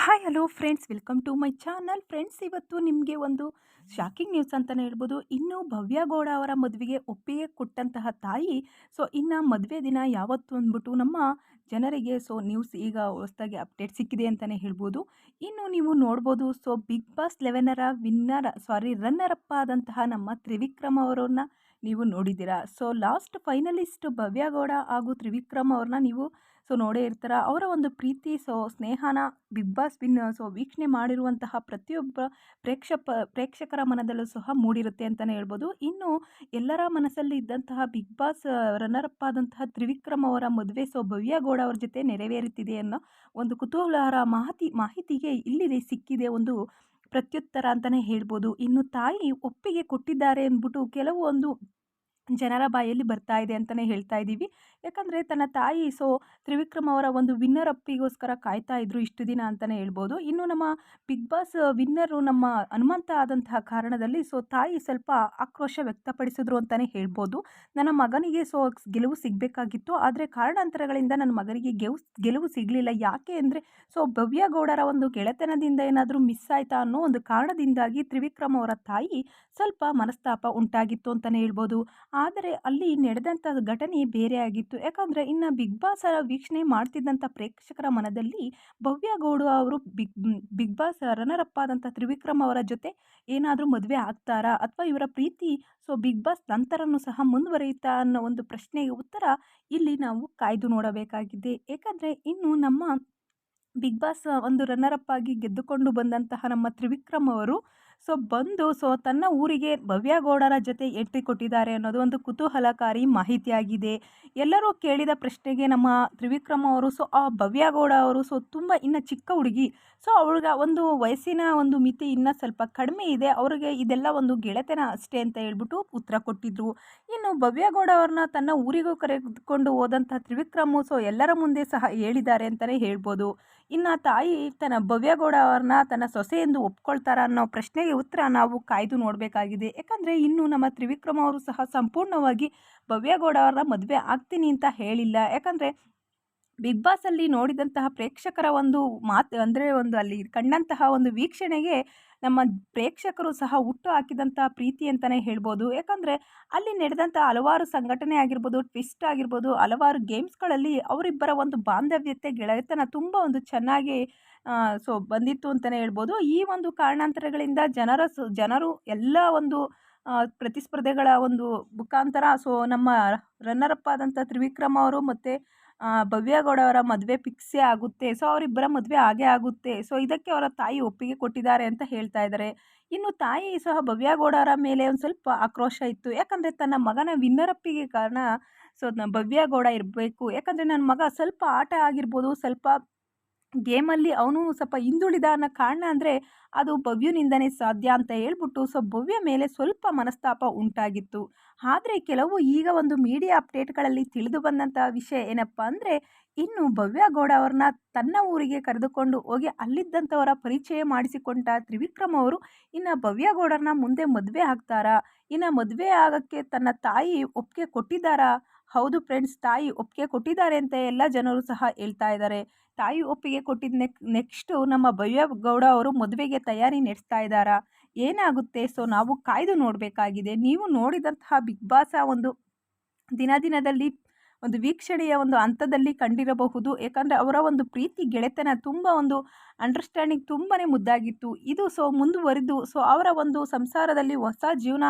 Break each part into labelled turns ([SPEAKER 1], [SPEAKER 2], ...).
[SPEAKER 1] Hi hello friends welcome to my channel friends ಇವತ್ತು ನಿಮಗೆ ಒಂದು ಶಾಕಿಂಗ್ ನ್ಯೂಸ್ ಅಂತಲೇ ಹೇಳ್ಬೋದು. ಇನ್ನು ಭವ್ಯ ಗೌಡ ಅವರ ಮದುವೆಗೆ ಒಪ್ಪಿಗೆ ಕೊಟ್ಟಂತಹ ತಾಯಿ. ಸೊ ಇನ್ನು ಮದುವೆ ದಿನ ಯಾವತ್ತು ಅಂದ್ಬಿಟ್ಟು ನಮ್ಮ ಜನರಿಗೆ ಸೊ ನ್ಯೂಸ್ ಈಗ ಹೊಸದಾಗಿ ಅಪ್ಡೇಟ್ ಸಿಕ್ಕಿದೆ ಅಂತಲೇ ಹೇಳ್ಬೋದು. ಇನ್ನು ನೀವು ನೋಡ್ಬೋದು ಸೊ ಬಿಗ್ ಬಾಸ್ ಲೆವೆನರ ವಿನ್ನರ್ ಸಾರಿ ರನ್ನರ್ ಅಪ್ ಆದಂತಹ ನಮ್ಮ ತ್ರಿವಿಕ್ರಮ್ ಅವರನ್ನು ನೀವು ನೋಡಿದ್ದೀರಾ. So last finalist Bhavya Gowda ಹಾಗೂ ತ್ರಿವಿಕ್ರಮ್ ಅವ್ರನ್ನ ನೀವು ಸೊ, ನೋಡೇ ಇರ್ತಾರ. ಅವರ ಒಂದು ಪ್ರೀತಿ, ಸೊ, ಸ್ನೇಹನ ಬಿಗ್ ಬಾಸ್ ಬಿನ್ ಸೊ, ವೀಕ್ಷಣೆ ಮಾಡಿರುವಂತಹ ಪ್ರತಿಯೊಬ್ಬ ಪ್ರೇಕ್ಷಪ, ಪ್ರೇಕ್ಷಕರ ಮನದಲ್ಲೂ ಸಹ ಮೂಡಿರುತ್ತೆ ಅಂತಲೇ ಹೇಳ್ಬೋದು. ಇನ್ನು ಎಲ್ಲರ ಮನಸ್ಸಲ್ಲಿ ಇದ್ದಂತಹ ಬಿಗ್ ಬಾಸ್ ರನ್ನರಪ್ ಆದಂತಹ ತ್ರಿವಿಕ್ರಮ್ ಅವರ ಮದುವೆ, ಸೊ, ಭವ್ಯ ಗೌಡ ಅವರ ಜೊತೆ ನೆರವೇರುತ್ತಿದೆ ಅನ್ನೋ ಒಂದು ಕುತೂಹಲಹರ ಮಾಹಿತಿ, ಮಾಹಿತಿಗೆ ಇಲ್ಲಿದೆ, ಸಿಕ್ಕಿದೆ ಒಂದು ಪ್ರತ್ಯುತ್ತರ ಅಂತಲೇ ಹೇಳ್ಬೋದು. ಇನ್ನು ತಾಯಿ ಒಪ್ಪಿಗೆ ಕೊಟ್ಟಿದ್ದಾರೆ ಅಂದ್ಬಿಟ್ಟು ಕೆಲವೊಂದು ಜನರ ಬಾಯಲ್ಲಿ ಬರ್ತಾ ಇದೆ ಅಂತಲೇ ಹೇಳ್ತಾ ಇದ್ದೀವಿ. ಯಾಕಂದರೆ ತನ್ನ ತಾಯಿ, ಸೊ ತ್ರಿವಿಕ್ರಮ್ ಅವರ ಒಂದು ವಿನ್ನರ್ ಅಪ್ಪಿಗೋಸ್ಕರ ಕಾಯ್ತಾ ಇದ್ರು ಇಷ್ಟು ದಿನ ಅಂತಲೇ ಹೇಳ್ಬೋದು. ಇನ್ನು ನಮ್ಮ ಬಿಗ್ ಬಾಸ್ ವಿನ್ನರು ನಮ್ಮ ಹನುಮಂತ ಆದಂತಹ ಕಾರಣದಲ್ಲಿ, ಸೊ ತಾಯಿ ಸ್ವಲ್ಪ ಆಕ್ರೋಶ ವ್ಯಕ್ತಪಡಿಸಿದ್ರು ಅಂತಲೇ ಹೇಳ್ಬೋದು. ನನ್ನ ಮಗನಿಗೆ, ಸೊ ಗೆಲುವು ಸಿಗಬೇಕಾಗಿತ್ತು. ಆದರೆ ಕಾರಣಾಂತರಗಳಿಂದ ನನ್ನ ಮಗನಿಗೆ ಗೆವು, ಗೆಲುವು ಸಿಗಲಿಲ್ಲ. ಯಾಕೆ ಅಂದರೆ, ಸೊ ಭವ್ಯ ಗೌಡರ ಒಂದು ಗೆಳೆತನದಿಂದ ಏನಾದರೂ ಮಿಸ್ ಆಯ್ತಾ ಅನ್ನೋ ಒಂದು ಕಾರಣದಿಂದಾಗಿ ತ್ರಿವಿಕ್ರಮ್ ಅವರ ತಾಯಿ ಸ್ವಲ್ಪ ಮನಸ್ತಾಪ ಉಂಟಾಗಿತ್ತು ಅಂತಲೇ ಹೇಳ್ಬೋದು. ಆದರೆ ಅಲ್ಲಿ ನಡೆದಂಥ ಘಟನೆ ಬೇರೆ ಆಗಿತ್ತು. ಯಾಕಂದರೆ ಇನ್ನು ಬಿಗ್ ಬಾಸ್ ವೀಕ್ಷಣೆ ಮಾಡ್ತಿದ್ದಂಥ ಪ್ರೇಕ್ಷಕರ ಮನದಲ್ಲಿ ಭವ್ಯ ಗೌಡ ಅವರು ಬಿಗ್ ಬಿಗ್ ಬಾಸ್ ಅಪ್ ಆದಂಥ ತ್ರಿವಿಕ್ರಮ್ ಅವರ ಜೊತೆ ಏನಾದರೂ ಮದುವೆ ಆಗ್ತಾರಾ ಅಥವಾ ಇವರ ಪ್ರೀತಿ, ಸೊ ಬಿಗ್ ಬಾಸ್ ನಂತರನೂ ಸಹ ಮುಂದುವರಿಯುತ್ತಾ ಅನ್ನೋ ಒಂದು ಪ್ರಶ್ನೆಗೆ ಉತ್ತರ ಇಲ್ಲಿ ನಾವು ಕಾಯ್ದು ನೋಡಬೇಕಾಗಿದೆ. ಏಕೆಂದರೆ ಇನ್ನು ನಮ್ಮ ಬಿಗ್ ಬಾಸ್ ಒಂದು ರನ್ನರಪ್ ಆಗಿ ಗೆದ್ದುಕೊಂಡು ಬಂದಂತಹ ನಮ್ಮ ತ್ರಿವಿಕ್ರಮ್ ಅವರು ಸೊ ಬಂದು, ಸೊ ತನ್ನ ಊರಿಗೆ ಭವ್ಯಗೌಡರ ಜೊತೆ ಎಂಟ್ರಿ ಕೊಟ್ಟಿದ್ದಾರೆ ಅನ್ನೋದು ಒಂದು ಕುತೂಹಲಕಾರಿ ಮಾಹಿತಿಯಾಗಿದೆ. ಎಲ್ಲರೂ ಕೇಳಿದ ಪ್ರಶ್ನೆಗೆ ನಮ್ಮ ತ್ರಿವಿಕ್ರಮ ಅವರು, ಸೊ ಆ ಭವ್ಯಗೌಡ ಅವರು, ಸೊ ತುಂಬ ಇನ್ನು ಚಿಕ್ಕ ಹುಡುಗಿ. ಸೊ ಅವಳಿಗೆ ಒಂದು ವಯಸ್ಸಿನ ಒಂದು ಮಿತಿ ಇನ್ನೂ ಸ್ವಲ್ಪ ಕಡಿಮೆ ಇದೆ. ಅವ್ರಿಗೆ ಇದೆಲ್ಲ ಒಂದು ಗೆಳೆತನ ಅಷ್ಟೇ ಅಂತ ಹೇಳ್ಬಿಟ್ಟು ಉತ್ತರ ಕೊಟ್ಟಿದ್ರು. ಇನ್ನು ಭವ್ಯಗೌಡ ಅವ್ರನ್ನ ತನ್ನ ಊರಿಗೂ ಕರೆದುಕೊಂಡು ಹೋದಂಥ ತ್ರಿವಿಕ್ರಮ, ಸೊ ಎಲ್ಲರ ಮುಂದೆ ಸಹ ಹೇಳಿದ್ದಾರೆ ಅಂತಲೇ ಹೇಳ್ಬೋದು. ಇನ್ನು ತಾಯಿ ತನ್ನ ಭವ್ಯಗೌಡ ಅವ್ರನ್ನ ತನ್ನ ಸೊಸೆ ಎಂದು ಒಪ್ಕೊಳ್ತಾರ ಅನ್ನೋ ಪ್ರಶ್ನೆಗೆ ಉತ್ತರ ನಾವು ಕಾಯ್ದು ನೋಡಬೇಕಾಗಿದೆ. ಯಾಕಂದರೆ ಇನ್ನು ನಮ್ಮ ತ್ರಿವಿಕ್ರಮ ಅವರು ಸಹ ಸಂಪೂರ್ಣವಾಗಿ ಭವ್ಯಗೌಡ ಅವರ ಮದುವೆ ಆಗ್ತೀನಿ ಅಂತ ಹೇಳಿಲ್ಲ. ಯಾಕಂದರೆ ಬಿಗ್ ಬಾಸಲ್ಲಿ ನೋಡಿದಂತಹ ಪ್ರೇಕ್ಷಕರ ಒಂದು ಮಾತು, ಅಂದರೆ ಒಂದು ಅಲ್ಲಿ ಕಂಡಂತಹ ಒಂದು ವೀಕ್ಷಣೆಗೆ ನಮ್ಮ ಪ್ರೇಕ್ಷಕರು ಸಹ ಹುಟ್ಟು ಹಾಕಿದಂಥ ಪ್ರೀತಿ ಅಂತಲೇ ಹೇಳ್ಬೋದು. ಯಾಕಂದರೆ ಅಲ್ಲಿ ನಡೆದಂಥ ಹಲವಾರು ಸಂಘಟನೆ ಆಗಿರ್ಬೋದು ಟ್ವಿಸ್ಟ್ ಆಗಿರ್ಬೋದು, ಹಲವಾರು ಗೇಮ್ಸ್ಗಳಲ್ಲಿ ಅವರಿಬ್ಬರ ಒಂದು ಬಾಂಧವ್ಯತೆ, ಗೆಳೆತನ ತುಂಬ ಒಂದು ಚೆನ್ನಾಗಿ ಸೊ ಬಂದಿತ್ತು ಅಂತಲೇ ಹೇಳ್ಬೋದು. ಈ ಒಂದು ಕಾರಣಾಂತರಗಳಿಂದ ಜನರ ಜನರು ಎಲ್ಲ ಒಂದು ಪ್ರತಿಸ್ಪರ್ಧೆಗಳ ಒಂದು ಮುಖಾಂತರ ಸೊ ನಮ್ಮ ರನ್ನರಪ್ಪ ಆದಂಥ ತ್ರಿವಿಕ್ರಮ ಅವರು ಮತ್ತು ಭವ್ಯಗೌಡ ಅವರ ಮದುವೆ ಫಿಕ್ಸೇ ಆಗುತ್ತೆ. ಸೊ ಅವರಿಬ್ಬರ ಮದುವೆ ಆಗೇ ಆಗುತ್ತೆ. ಸೊ ಇದಕ್ಕೆ ಅವರ ತಾಯಿ ಒಪ್ಪಿಗೆ ಕೊಟ್ಟಿದ್ದಾರೆ ಅಂತ ಹೇಳ್ತಾ ಇದ್ದಾರೆ. ಇನ್ನು ತಾಯಿ ಸಹ ಭವ್ಯಗೌಡ ಅವರ ಮೇಲೆ ಒಂದು ಸ್ವಲ್ಪ ಆಕ್ರೋಶ ಇತ್ತು. ಯಾಕಂದರೆ ತನ್ನ ಮಗನ ವಿನ್ನರಪ್ಪಿಗೆ ಕಾರಣ ಸೊ ಭವ್ಯಗೌಡ ಇರಬೇಕು. ಯಾಕಂದರೆ ನನ್ನ ಮಗ ಸ್ವಲ್ಪ ಆಟ ಆಗಿರ್ಬೋದು, ಸ್ವಲ್ಪ ಗೇಮಲ್ಲಿ ಅವನು ಸ್ವಲ್ಪ ಹಿಂದುಳಿದ ಅನ್ನೋ ಕಾರಣ ಅಂದರೆ ಅದು ಭವ್ಯನಿಂದನೇ ಸಾಧ್ಯ ಅಂತ ಹೇಳ್ಬಿಟ್ಟು ಸೊ ಭವ್ಯ ಮೇಲೆ ಸ್ವಲ್ಪ ಮನಸ್ತಾಪ ಉಂಟಾಗಿತ್ತು. ಆದರೆ ಕೆಲವು ಈಗ ಒಂದು ಮೀಡಿಯಾ ಅಪ್ಡೇಟ್ಗಳಲ್ಲಿ ತಿಳಿದು ಬಂದಂಥ ವಿಷಯ ಏನಪ್ಪ ಅಂದರೆ ಇನ್ನು ಭವ್ಯ ಗೌಡ ಅವ್ರನ್ನ ತನ್ನ ಊರಿಗೆ ಕರೆದುಕೊಂಡು ಹೋಗಿ ಅಲ್ಲಿದ್ದಂಥವರ ಪರಿಚಯ ಮಾಡಿಸಿಕೊಂಡ ತ್ರಿವಿಕ್ರಮ್ ಅವರು, ಇನ್ನು ಭವ್ಯ ಗೌಡರನ್ನ ಮುಂದೆ ಮದುವೆ ಆಗ್ತಾರಾ? ಇನ್ನು ಮದುವೆ ಆಗೋಕ್ಕೆ ತನ್ನ ತಾಯಿ ಒಪ್ಪಿಗೆ ಕೊಟ್ಟಿದ್ದಾರಾ? ಹೌದು ಫ್ರೆಂಡ್ಸ್ ತಾಯಿ ಒಪ್ಪಿಗೆ ಕೊಟ್ಟಿದ್ದಾರೆ ಅಂತ ಎಲ್ಲ ಜನರು ಸಹ ಹೇಳ್ತಾ ಇದ್ದಾರೆ ತಾಯಿ ಒಪ್ಪಿಗೆ ಕೊಟ್ಟಿದ್ದ ನೆಕ್ ನೆಕ್ಸ್ಟು ನಮ್ಮ ಭವ್ಯ ಗೌಡ ಅವರು ಮದುವೆಗೆ ತಯಾರಿ ನಡೆಸ್ತಾ ಇದ್ದಾರಾ? ಏನಾಗುತ್ತೆ? ಸೊ ನಾವು ಕಾಯ್ದು ನೋಡಬೇಕಾಗಿದೆ. ನೀವು ನೋಡಿದಂತಹ ಬಿಗ್ ಬಾಸ ಒಂದು ದಿನ ದಿನದಲ್ಲಿ ಒಂದು ವೀಕ್ಷಣೆಯ ಒಂದು ಹಂತದಲ್ಲಿ ಕಂಡಿರಬಹುದು. ಯಾಕಂದರೆ ಅವರ ಒಂದು ಪ್ರೀತಿ ಗೆಳೆತನ ತುಂಬ ಒಂದು ಅಂಡರ್ಸ್ಟ್ಯಾಂಡಿಂಗ್ ತುಂಬಾ ಮುದ್ದಾಗಿತ್ತು. ಇದು ಸೊ ಮುಂದುವರಿದು, ಸೊ ಅವರ ಒಂದು ಸಂಸಾರದಲ್ಲಿ ಹೊಸ ಜೀವನ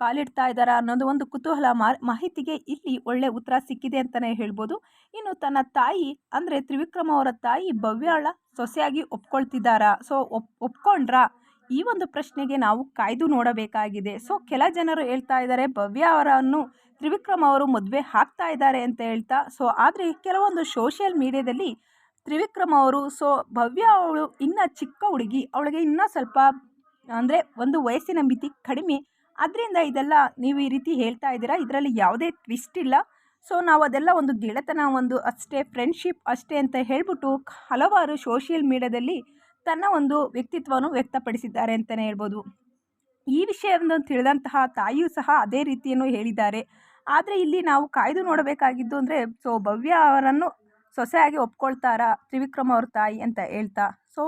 [SPEAKER 1] ಕಾಲಿಡ್ತಾ ಇದ್ದಾರಾ ಅನ್ನೋದು ಒಂದು ಕುತೂಹಲ ಮಾಹಿತಿಗೆ ಇಲ್ಲಿ ಒಳ್ಳೆ ಉತ್ತರ ಸಿಕ್ಕಿದೆ ಅಂತಲೇ ಹೇಳ್ಬೋದು. ಇನ್ನು ತನ್ನ ತಾಯಿ, ಅಂದರೆ ತ್ರಿವಿಕ್ರಮ ಅವರ ತಾಯಿ ಭವ್ಯಾಳ ಸೊಸೆಯಾಗಿ ಒಪ್ಕೊಳ್ತಿದ್ದಾರಾ? ಸೊ ಒಪ್, ಒಪ್ಕೊಂಡ್ರಾ? ಈ ಒಂದು ಪ್ರಶ್ನೆಗೆ ನಾವು ಕಾಯ್ದು ನೋಡಬೇಕಾಗಿದೆ. ಸೊ, ಕೆಲ ಜನರು ಹೇಳ್ತಾ ಇದ್ದಾರೆ, ಭವ್ಯ ಅವರನ್ನು ತ್ರಿವಿಕ್ರಮ್ ಅವರು ಮದುವೆ ಹಾಕ್ತಾ ಇದ್ದಾರೆ ಅಂತ ಹೇಳ್ತಾ. ಸೊ, ಆದರೆ ಕೆಲವೊಂದು ಸೋಷಿಯಲ್ ಮೀಡಿಯಾದಲ್ಲಿ ತ್ರಿವಿಕ್ರಮ್ ಅವರು, ಸೊ, ಭವ್ಯ ಅವಳು ಇನ್ನೂ ಚಿಕ್ಕ ಹುಡುಗಿ, ಅವಳಿಗೆ ಇನ್ನೂ ಸ್ವಲ್ಪ, ಅಂದರೆ ಒಂದು ವಯಸ್ಸಿನ ಮಿತಿ ಕಡಿಮೆ. ಅದರಿಂದ ಇದೆಲ್ಲ ನೀವು ಈ ರೀತಿ ಹೇಳ್ತಾ ಇದ್ದೀರಾ? ಇದರಲ್ಲಿ ಯಾವುದೇ ಟ್ವಿಸ್ಟ್ ಇಲ್ಲ. ಸೊ, ನಾವು ಅದೆಲ್ಲ ಒಂದು ಗೆಳೆತನ ಒಂದು ಅಷ್ಟೇ ಫ್ರೆಂಡ್ಶಿಪ್ ಅಷ್ಟೇ ಅಂತ ಹೇಳ್ಬಿಟ್ಟು ಹಲವಾರು ಸೋಷಿಯಲ್ ಮೀಡ್ಯಾದಲ್ಲಿ ತನ್ನ ಒಂದು ವ್ಯಕ್ತಿತ್ವವನ್ನು ವ್ಯಕ್ತಪಡಿಸಿದ್ದಾರೆ ಅಂತಲೇ ಹೇಳ್ಬೋದು. ಈ ವಿಷಯವನ್ನು ತಿಳಿದಂತಹ ತಾಯಿಯೂ ಸಹ ಅದೇ ರೀತಿಯನ್ನು ಹೇಳಿದ್ದಾರೆ. ಆದರೆ ಇಲ್ಲಿ ನಾವು ಕಾಯ್ದು ನೋಡಬೇಕಾಗಿದ್ದು ಅಂದರೆ, ಸೊ ಭವ್ಯ ಅವರನ್ನು ಸೊಸೆಯಾಗಿ ಒಪ್ಕೊಳ್ತಾರಾ ತ್ರಿವಿಕ್ರಮ ಅವ್ರ ತಾಯಿ ಅಂತ ಹೇಳ್ತಾ. ಸೊ